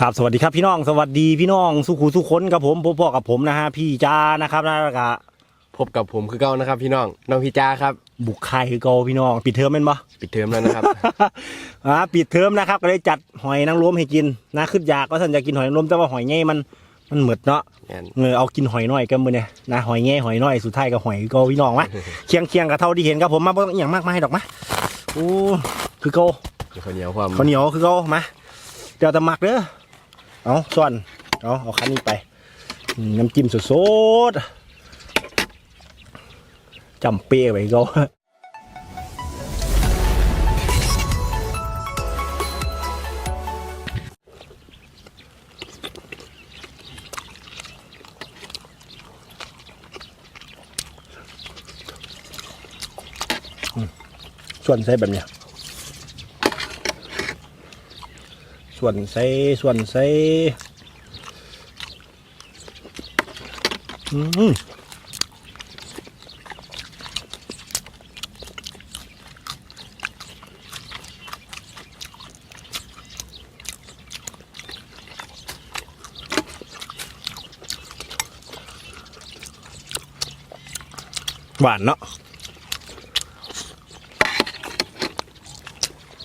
ครับสวัสดีครับพี่น้องสวัสดีพี่น้องสุขูสุขคนกับผมพ่อๆกับผมนะฮะพี่จ้านะครับแล้วก็พบกับผมคือเก้านะครับ พี่น้องน้องพี่จ้าครับ บุกไข่คือเกาพี่น้อง ปิดเทอมแม่นปะปิดเทอมแล้วนะครับ อ่าปิดเทอมนะครับก็เลยจัดหอยนางรมให้กินนะขึ้นอยากก็ท่านอยากกินหอยนางรมแต่ว่าหอยแง่มันมันเหมือดเนาะแม่น เออเอากินหอยน้อยกันมือเนี่ยนะหอยแง่หอยน้อยสุดท้ายก็หอยคือเกาพี่น้องวะ เคียงเคียงกับเท่าที่เห็นครับผมมาบ่ต้องอหย่างมากมายดอกมะโอ้คือเกามีข้าวเหนียวความ ข้าวเหนียวคือเกามาเดี๋ยวแตะหมักเด้อ เอาส่วนเอาเอาคันนี้ไป น้ำจิ้มสดๆจำเปี้ยไปกาส่วนใส่แบบเนี้ย ส่วนใส่ส่วนใส่อืมหวานเนาะ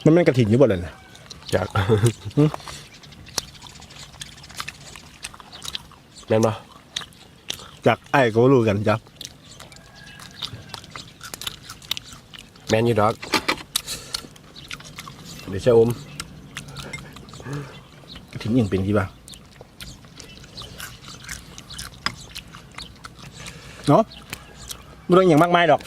มันไม่กระถิ่นอยู่บ่เลยนะ จากหืมแม่นปะจากไอ้ก็บ่รู้กันจ้ะแม่นอยูดอกเดี๋ยวจะอมกระถิ่นยังเป็นกี่บ้างเนาะไม่ต้องอย่างมากมายดอก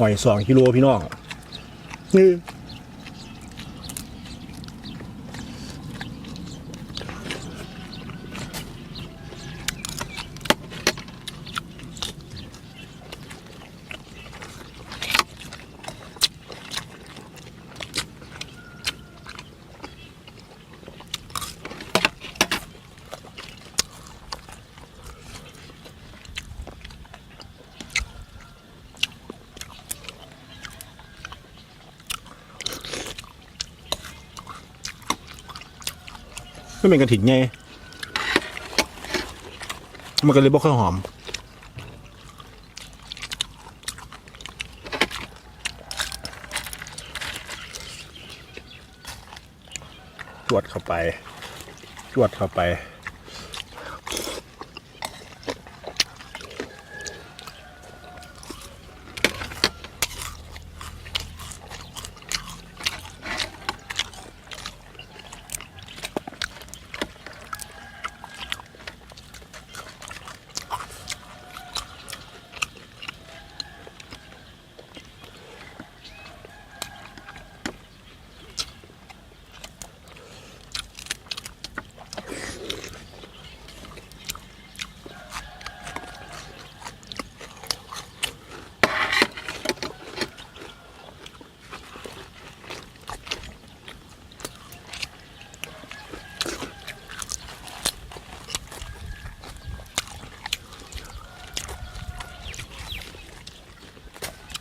หอยสองกิโลพี่น้องนี่ เป็นกระถิ่นไงมันก็เลยบ่ค่อยหอม จวดเข้าไป จวดเข้าไป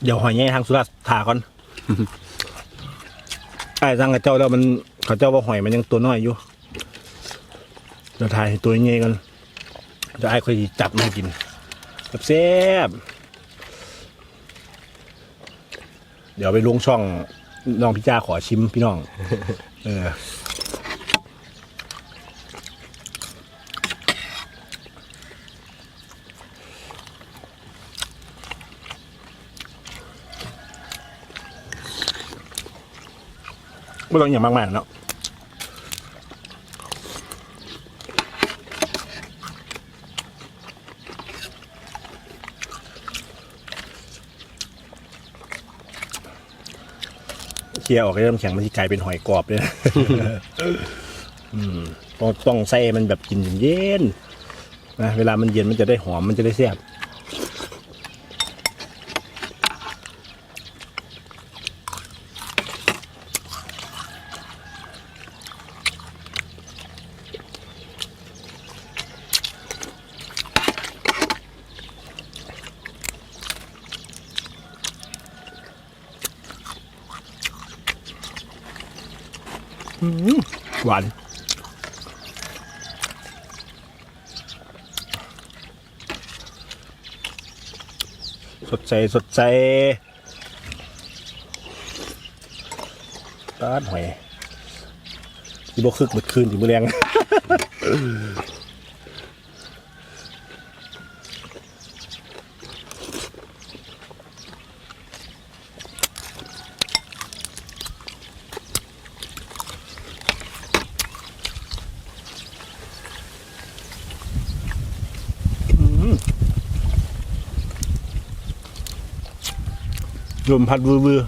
เดี๋ยวหอยแง่ทางสุราษฎร์ถาก่อนไอ้ทางกับเจ้าแล้วมันเขาเจ้าว่าหอยมันยังตัวน้อยอยู่เดี๋ยวถ่ายให้ตัวใหญ่กันเดี๋ยวไอ้ค่อยจับมาให้กินแซ่บๆเดี๋ยวไปลงช่องน้องพี่จ้าขอชิมพี่น้อง เออ ไม่ต้องอย่างมากๆเนาะเคี่ยวออกให้น้ำแข็งมันจะกลายเป็นหอยกรอบเลยนะอืมต้องต้องใส่มันแบบกินเย็นๆนะเวลามันเย็นมันจะได้หอมมันจะได้แซ่บ หวานสดใจสดใจตาดหอยที่บกคึกเบิดคืนถึงมือแรง ลมพัดวือวือ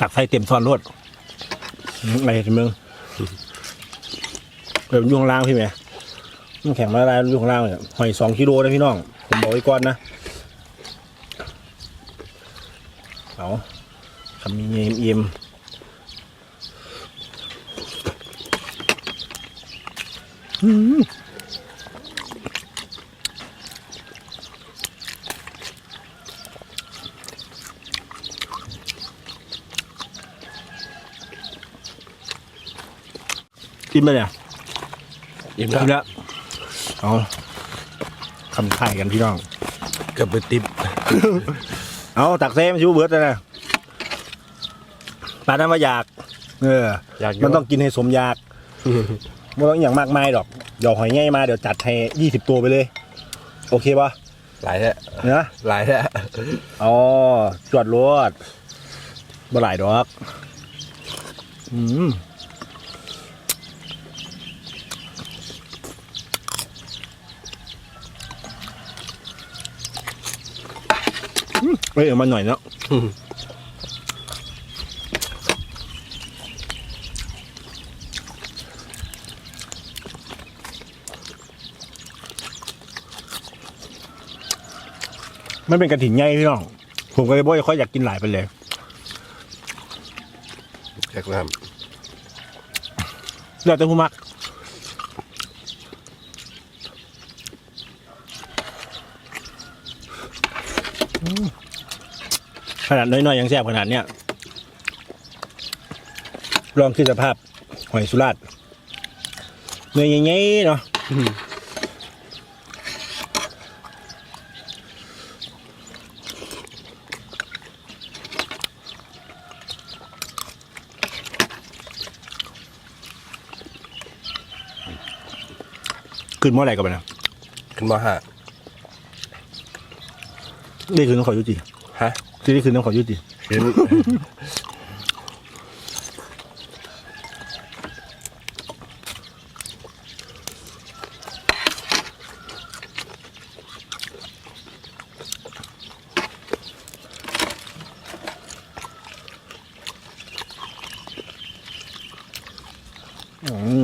ตักใส่เต็มซ้อนรวดอืมอะไรเห็นมึงเดี๋ยวยุ่ข้างล่างพี่ไหม น้ำแข็งละลายอยู่ข้างล่างเนี่ยหอยสองกิโลนะพี่น้อง ผมบอกไว้ก่อนนะ เอาคำมีเยี่ยมเยี่ยมอืมกินไปเนี่ยอิ่มกินแล้วแล้ว เอาคำถ่ายกันพี่น้อง เกับไปติบเอาตักเซมชิวเบิร์ดเลยนะปลานั้นมาอยาก เออ อยากยู่ มันต้องกินให้สมอยากไม่ต้องอย่างมากมายดอกเดี๋ยวหอยง่ายมาเดี๋ยวจัดให้ยี่สิบตัวไปเลย โอเคปะหลายแท้เนะหลายแท้อ๋อจวดรวดบ่หลายดอก อืม อืมเอ้ยเอามาหน่อยเนาะมันเป็นกระถิ่นใหญ่พี่น้อง ผมก็เลยบ่ค่อยอยากกินหลายไปเลยแจ็คน้เลือกแต่ผู้มัก ขนาดน้อยๆยังแซ่บขนาดเนี้ยลองคิดสภาพหอยสุราษฎร์เนื้อใหญ่ๆเนาะขึ้นเมื่อไหร่กันไปนะำขึ้นมาห้าได้คืนต้องขอยุติฮะ ที่ได้คืนต้องขอยุติขึ้นอืม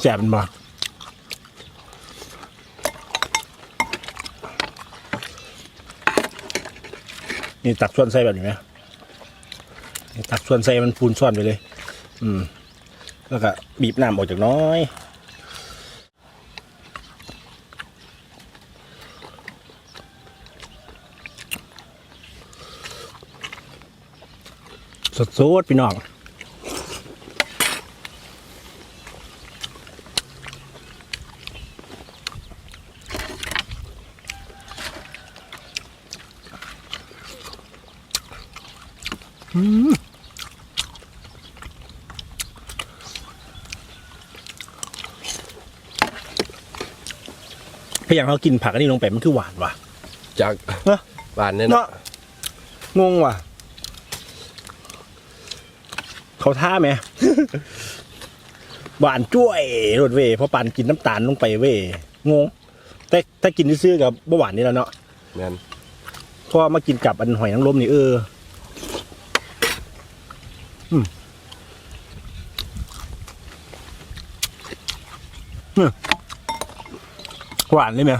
แสบมันบ่นี่ตักส่วนใส่แบบนี้ไหมนี่ตักส่วนใส่มันพูนส่วนไปเลย อืม แล้วก็บีบน้ำออกจากน้อยสดๆพี่น้อง ถ้าอย่างเรากินผักอันนี้ลงไปมันคือหวานว่ะ จากเนอะหวานเนี่ยเนาะเนาะงงว่ะ เขาท่าไหม หวานจ้วยรดเวยเพราะปานกินน้ำตาลลงไปเวยงง แต่ถ้ากินซื้อๆกับเบาหวานนี่แล้วเนาะแม่นพอมากินกับอันหอยนางรมนี่เอออืมอืม หวานเลยไหม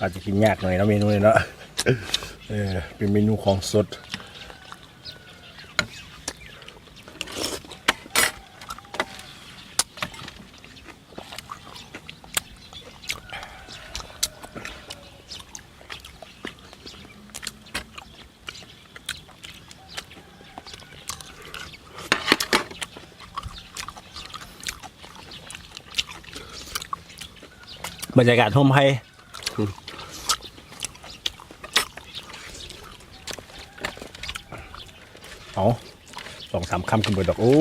อาจจะกินยากหน่อยนะเมนูนี้เนาะเออเป็นเมนูของสดบรรยากาศท่มไพ เอาสองสามคำกันเบิดดอกโอ้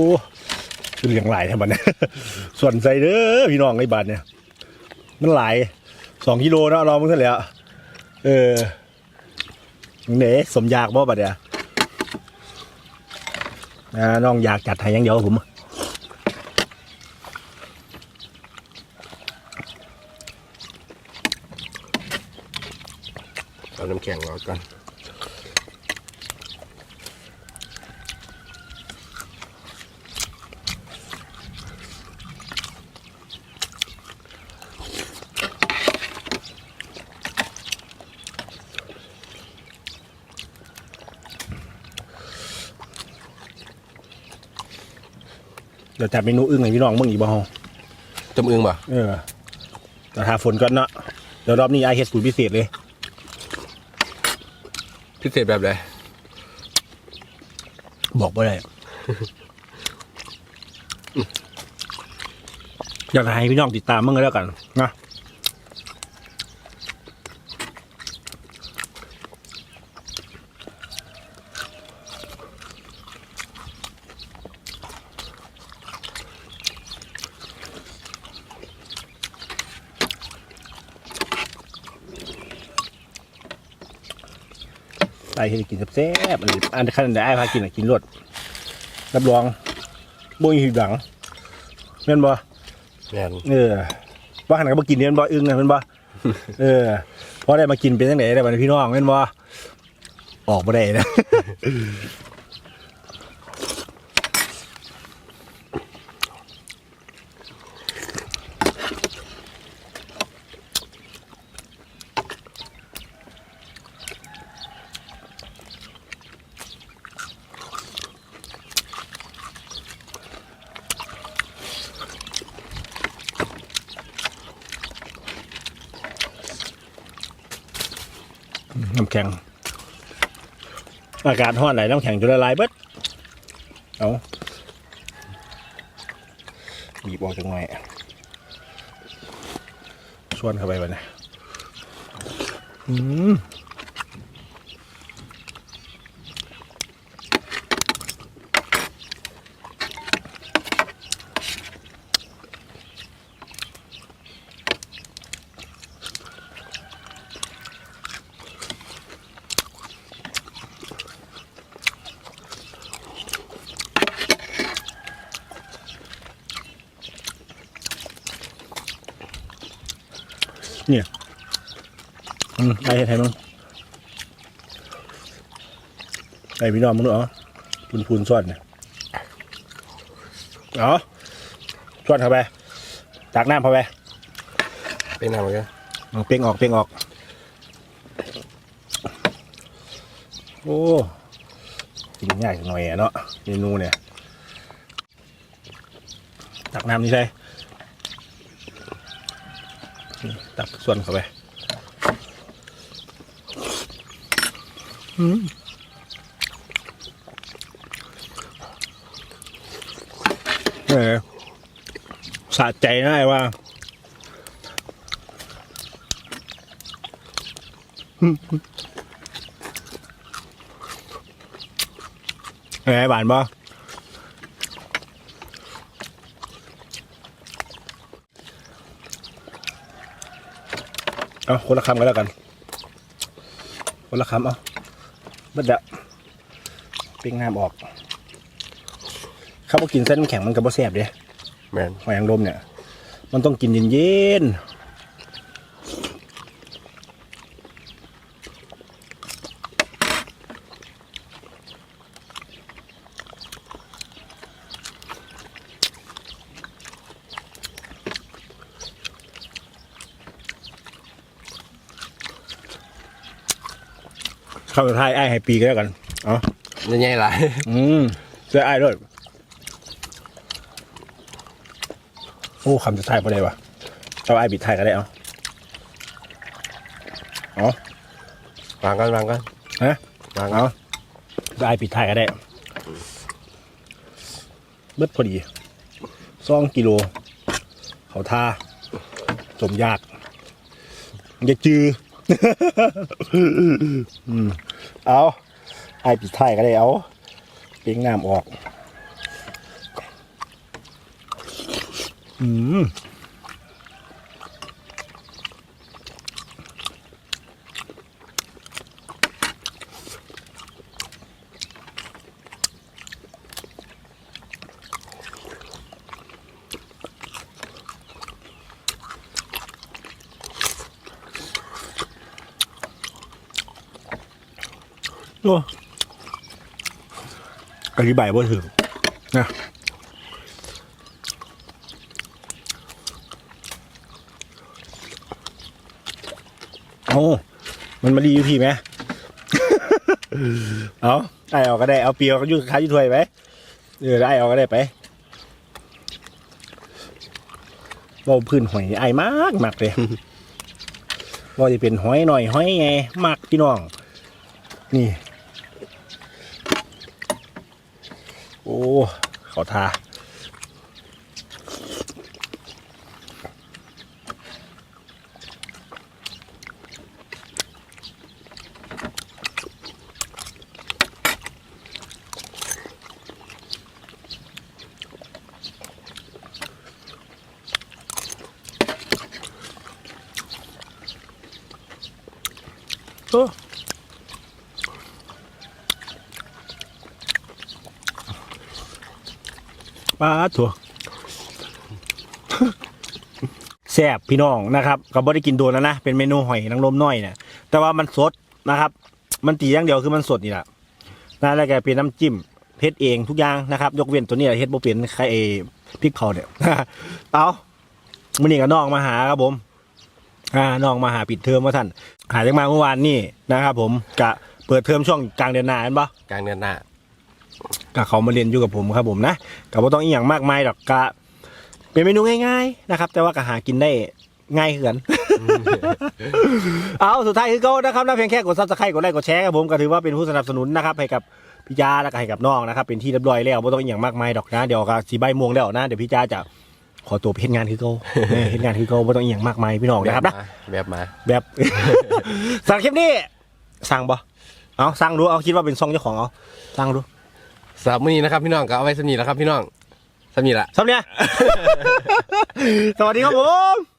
คือเลี้ยงหลายแท่บันเนี่ยส่วนใจเด้อพี่น้องไอ้บันเนี่ย มันหลายสองกิโลเนาะรอมึงเท่าไหร่อะเออเน่สมอยากบ่บัดเนี่ยนะน้องอยากจัดให้ยังเดียวผมเอาน้ำแข็งรอก่อน เดี๋ยวจัดเมนูอึ้งให้พี่น้องมึงอีกบ่ฮะจำอึงป่ะเออแต่ทาฝนก่อนเนาะเดี๋ยวรอบนี้ไอเฮ็ดสูตรพิเศษเลย พิเศษแบบไหนบอกบ่ได้ อยากให้พี่น้องติดตามมึงก็แล้วกันนะ ไอเฮ็ดให้กินแซ่บๆอันนี้อันขั้นใดไอพากินอะกินรวดรับรองบ่มีผิดหวังแม่นบ่แม่นเออว่าขนาดก็มากินเนี่ยแม่นบ่อึ้งนะแม่นบ่เออพอได้มากินเป็นจังไดได้บัดนี้พี่น้องแม่นบ่ออกบ่ได้นะำแข็ง อากาศร้อนไหนน้ำแข็งจะละลายเบิดเอาบีบออกจังหน่อยชวนเข้าไปวะเนี่ยอืม ไปเฮ็ดให้มึงไปพี่น้องมึงดูเอ๋อพูนพูนๆสวดเนี่ยเอาสวดเข้าไปตักน้ำเข้าไปเป็นน้ำเหมือนกันเอาเป้งออกเป้งออก โอ้กินง่ายหน่อยอะเนาะเมนูเนี่ย ตักน้ำนี่ใช่ตักส่วนเข้าไป อืมเออสะใจนะไอ้ว่าไงบานบ่เอาคนละคำกันแล้วกัน คนละคำเอา บัดเดะปิ้งน้ำออกข้าวกินเส้นน้ำแข็งมันก็บ่แซ่บเด้แมนหอยนางรมเนี่ย มันต้องกินเย็นๆ เข้าสุดท้ายไอ้ายให้ปีก็แล้วกันเอ๋อยังไงล่ะ อืมเสื้อไอ้ายด้วยโอ้คำสุดท้ายพอได้ปะเอาไอ้ายบิดท้ายก็ได้เอาเอวางกันวางกันฮะ วางกันเอาไอ้ปิดท้ายก็ได้เบิดพอดีสองกิโล เขาท่าสมยาก อย่าจือ เอาไอปิดท้ายก็ได้เอาเป้งน้ำออก อืม โอ้ อธิบายบ่ถึงนะโอ้มันมาดีอยู่พี่ไหม เอาไอเอาก็ได้ เอาเปียวก็ยุ่งค้ายุ่งถวยไปเออไอเอาก็ได้ไปว่าพื้นหอยไอมากมากเลยว่าจะเป็นหอยหน่อยหอยไงมากพี่น้อง นี่ โอ้เปลาถั่วแซ่บพี่น้องนะครับก็บ่ได้กินโดนแล้วนะเป็นเมนูหอยนางรมน้อยเนี่ยแต่ว่ามันสดนะครับ มันตีอย่างเดียวคือมันสดนี่แหละนะแล้วแกเป็นน้ำจิ้มเพชรเองทุกอย่างนะครับยกเว้นตัวนี้แหละเฮ็ดบ่เป็นใครเอพริกเผาเนี่ยเอามื้อนี้ก็น้องมาหาครับผมอ่าน้องมาหาปิดเทอมว่าท่านหาจากมาเมื่อวานนี่นะครับ ผมกะเปิดเทอมช่วงกลางเดือนหน้าเห็นปะกลางเดือนหน้า กะเขามาเรียนอยู่กับผมครับผมนะกะว่าต้องอีหยังมากมายหรอกกะเป็นเมนูง่าย ๆนะครับ แต่ว่ากะหากินได้ง่ายเหือน เอาสุดท้ายคือเขานะครับนะเพียงแค่กดซับสไครต์กดไลค์กดแชร์ครับผมก็ถือว่าเป็นผู้สนับสนุนนะครับให้กับพี่จ้าแล้วก็ให้กับน้องนะครับ เป็นที่เรียบร้อยแล้วไม่ต้องอหย่างมากมายดอกนะเดี๋ยวก็สีใบายโมงแล้วนะเดี๋ยวพี่จ้าจะขอตัวไปเฮ็ดงานคือเขา เออเฮ็ดงานคือเขาไม่ต้องอหย่างมากมายพี่น้องนะครับนะ แบบมา แบบสำหรับคลิปนี้สั่งบ่เอาสั่งดูเอาคิดว่าเป็นซองเจ้าของเอาสั่งดู สำหรับมื้อนี้นะครับพี่น้องก็เอาไว้สำนีแล้วครับพี่น้องสำนีละ สำเนีย สวัสดีครับผม